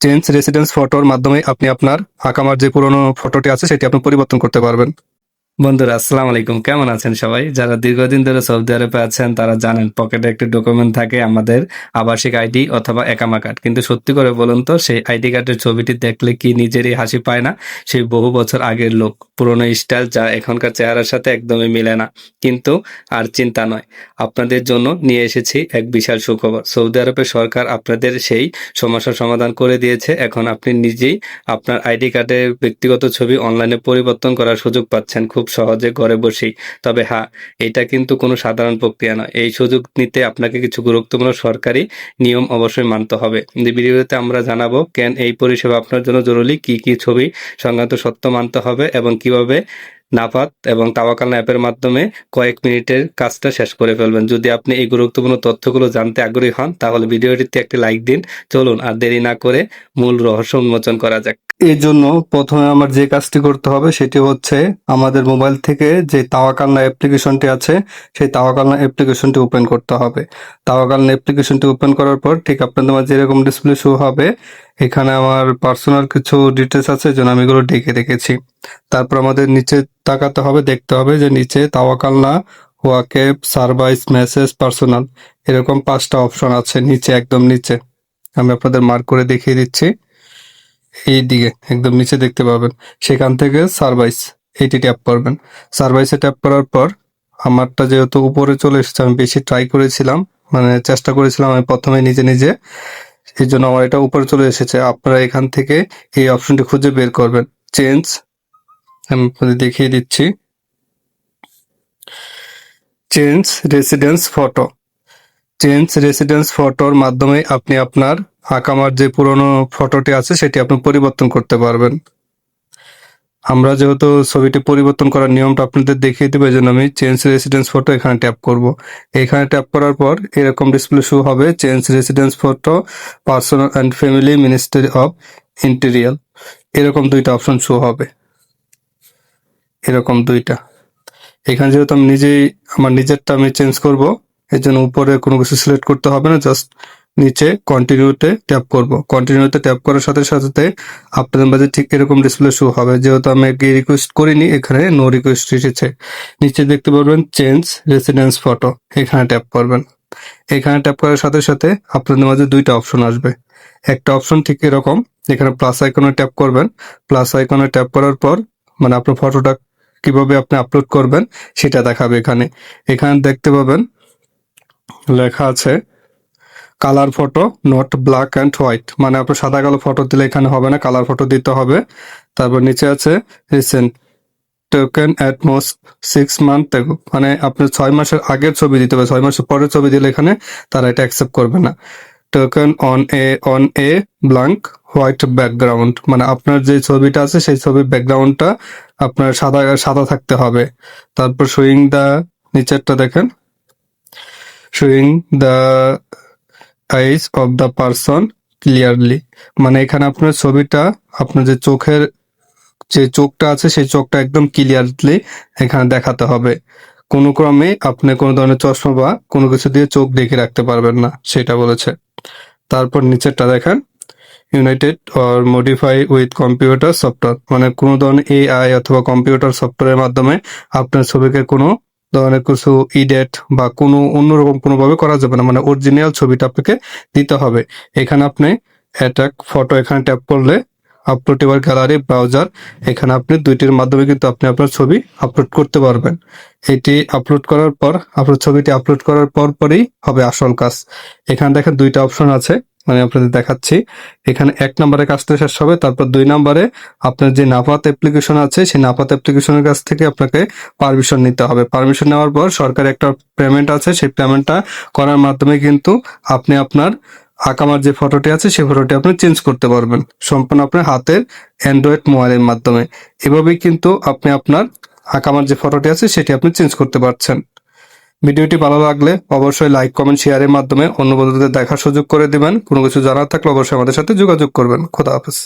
Change residence ফটোর মাধ্যমে আপনি আপনার আকামার যে পুরনো ফটোটি আছে, সেটি আপনি পরিবর্তন করতে পারবেন। বন্ধুরা, আসসালাম আলাইকুম। কেমন আছেন সবাই? যারা দীর্ঘদিন ধরে সৌদি আরবে আছেন, তারা জানেন পকেটে একটি ডকুমেন্ট থাকে আমাদের আবাসিক আইডি অথবা একামা কার্ড। কিন্তু সত্যি করে বলুন তো, সেই আইডি কার্ডের ছবিটি দেখলে কি নিজেরই হাসি পায় না? সেই বহু বছর আগের লোক, পুরনো স্টাইল যা এখনকার চেহারার সাথে একদমই মিলে না। কিন্তু আর চিন্তা নয়, আপনাদের জন্য নিয়ে এসেছি এক বিশাল সুখবর। সৌদি আরবের সরকার আপনাদের সেই সমস্যার সমাধান করে দিয়েছে। এখন আপনি নিজেই আপনার আইডি কার্ডের ব্যক্তিগত ছবি অনলাইনে পরিবর্তন করার সুযোগ পাচ্ছেন। খুব সহজে ঘরে বসেই। তবে হ্যাঁ এটা কিন্তু কোনো সাধারণ প্রক্রিয়া নয়। এই সুযোগ নিতে আপনাকে কিছু গুরুত্বপূর্ণ সরকারি নিয়ম অবশ্যই মানতে হবে। ভিডিওতে আমরা জানাব কেন এই পরিষেবা আপনার জন্য জরুরি, কি কি ছবি সংক্রান্ত সত্য মানতে হবে এবং কীভাবে নাফাত এবং তাওয়াকাল অ্যাপের মাধ্যমে কয়েক মিনিটের কাজটা শেষ করে ফেলবেন। যদি আপনি এই গুরুত্বপূর্ণ তথ্যগুলো জানতে আগ্রহী হন, তাহলে ভিডিওটিতে একটি লাইক দিন। চলুন আর দেরি না করে মূল রহস্য উন্মোচন করা যাক। এর জন্য প্রথমে আমার যে কাজটি করতে হবে সেটি হচ্ছে আমাদের মোবাইল থেকে যে তাওয়াকালনা অ্যাপ্লিকেশনটি আছে, সেই তাওয়াকালনা অ্যাপ্লিকেশনটি ওপেন করতে হবে। তাওয়াকালনা অ্যাপ্লিকেশনটি ওপেন করার পর ঠিক আপনাদের মাঝে যেরকম ডিসপ্লে শো হবে। এখানে আমার পার্সোনাল কিছু ডিটেলস আছে যেন আমি এগুলো ডেকে রেখেছি। তারপর আমাদের নিচে তাকাতে হবে, দেখতে হবে যে নিচে তাওয়াকালনা ওয়াকেব সার্ভাইস, মেসেজ, পার্সোনাল, এরকম পাঁচটা অপশন আছে নিচে, একদম নিচে। আমি আপনাদের মার্ক করে দেখিয়ে দিচ্ছি। এই দিকে একদম নিচে দেখতে পাবেন। সেখান থেকে সার্ভাইস এইটি ট্যাপ করবেন। সার্ভাইসে ট্যাপ করার পর আমারটা যেহেতু উপরে চলে এসেছে, আমি বেশি ট্রাই করেছিলাম মানে চেষ্টা করেছিলাম আমি প্রথমে নিজে নিজে। এই জন্য আমার এটা উপরে চলে এসেছে। আপনারা এখান থেকে এই অপশনটি খুঁজে বের করবেন। চেঞ্জ আমি আপনাদের দেখিয়ে দিচ্ছি। Change residence photo change residence ফটোর মাধ্যমে আপনি আপনার আকামার যে পুরনো ফটোটি আছে, সেটি আপনি পরিবর্তন করতে পারবেন। আমরা যেহেতু ছবিটি পরিবর্তন করার নিয়মটা আপনাদের দেখিয়ে দেবো এই জন্য আমি চেঞ্জ রেসিডেন্স ফটো এখানে ট্যাপ করব। এখানে ট্যাপ করার পর এরকম ডিসপ্লে শো হবে change residence photo personal and family ministry of interior এরকম দুইটা অপশন শো হবে। এরকম দুইটা। এখানে যেহেতু আমি নিজেই, আমার নিজেরটা আমি চেঞ্জ করব এর জন্য উপরে কোনো কিছু সিলেক্ট করতে হবে না জাস্ট নিচে কন্টিনিউতে ট্যাপ করব। কন্টিনিউতে ট্যাপ করার সাথে সাথে আপনাদের মাঝে ঠিক এরকম ডিসপ্লে শো হবে। যেহেতু আমি আগে রিকোয়েস্ট করিনি, এখানে নো রিকোয়েস্ট এসেছে। নিচে দেখতে পারবেন চেঞ্জ রেসিডেন্স ফটো এখানে ট্যাপ করবেন। এখানে ট্যাপ করার সাথে সাথে আপনাদের মাঝে দুইটা অপশন আসবে। একটা অপশন ঠিক এরকম, এখানে প্লাস আইকনে ট্যাপ করবেন। প্লাস আইকনে ট্যাপ করার পর মানে আপনার ফটোটা কীভাবে আপনি আপলোড করবেন, সেটা দেখাবে এখানে। এখানে দেখতে পাবেন, লেখা আছে colour photo not black and white মানে আপনার সাদা কালো ফটো দিলে এখানে হবে না, কালার ফটো দিতে হবে। তারপর নিচে আছে recent token at most six month মানে আপনার ছয় মাসের আগের ছবি দিতে হবে, ছয় মাসের পরের ছবি দিলে এখানে তারা এটা অ্যাকসেপ্ট করবে না। Token on a on a blank white background মানে আপনার যে ছবিটা আছে, সেই ছবির ব্যাকগ্রাউন্ডটা আপনার সাদা সাদা থাকতে হবে। তারপর সুইং দা নিচেরটা দেখেন। Showing the eyes of the person clearly মানে এখানে আপনার ছবিটা, আপনার যে চোখের যে চোখটা আছে, সেই চোখটা একদম ক্লিয়ারলি এখানে দেখাতে হবে। কোনো ক্রমে আপনি কোনো ধরনের চশমা বা কোনো কিছু দিয়ে চোখ ঢেকে রাখতে পারবেন না, সেটা বলেছে। তারপর নিচেরটা দেখেন। United or modify with computer software মানে কোনো ধরনের এআই অথবা কম্পিউটার সফটওয়্যারের মাধ্যমে আপনার ছবিকে কোনো ধরনের কিছু ইডেট বা কোনো অন্যরকম কোনোভাবে করা যাবে না। মানে অরিজিনাল ছবিটা আপনাকে দিতে হবে। এখানে আপনি অ্যাটাক ফটো এখানে ট্যাপ করলে আপলোড এবার গ্যালারি ব্রাউজার এখানে আপনি দুইটির মাধ্যমে কিন্তু আপনি আপনার ছবি আপলোড করতে পারবেন। এটি আপলোড করার পর, আপনার ছবিটি আপলোড করার পর পরই হবে আসল কাজ। এখানে দেখেন দুইটা অপশন আছে। মানে আপনাদের দেখাচ্ছি। এখানে এক নম্বরে কাজটা শেষ হবে, তারপর দুই নম্বরে আপনার যে নাফাত অ্যাপ্লিকেশন আছে, সেই নাফাত অ্যাপ্লিকেশনের কাছ থেকে আপনাকে পারমিশন নিতে হবে। পারমিশন নেওয়ার পর সরকার একটা পেমেন্ট আছে, সেই পেমেন্টটা করার মাধ্যমে কিন্তু আপনি আপনার আকামার যে ফটোটি আছে, সেই ফটোটি আপনি চেঞ্জ করতে পারবেন। সম্পূর্ণ আপনার হাতের অ্যান্ড্রয়েড মোবাইলের মাধ্যমে। এভাবেই কিন্তু আপনি আপনার আকামার যে ফটোটি আছে, সেটি আপনি চেঞ্জ করতে পারছেন। ভিডিওটি ভালো লাগলে অবশ্যই লাইক কমেন্ট শেয়ারের মাধ্যমে অন্য বন্ধুদের দেখার সুযোগ করে দিবেন। কোনো কিছু জানার থাকলে অবশ্যই আমাদের সাথে যোগাযোগ করবেন। খোদা হাফেজ।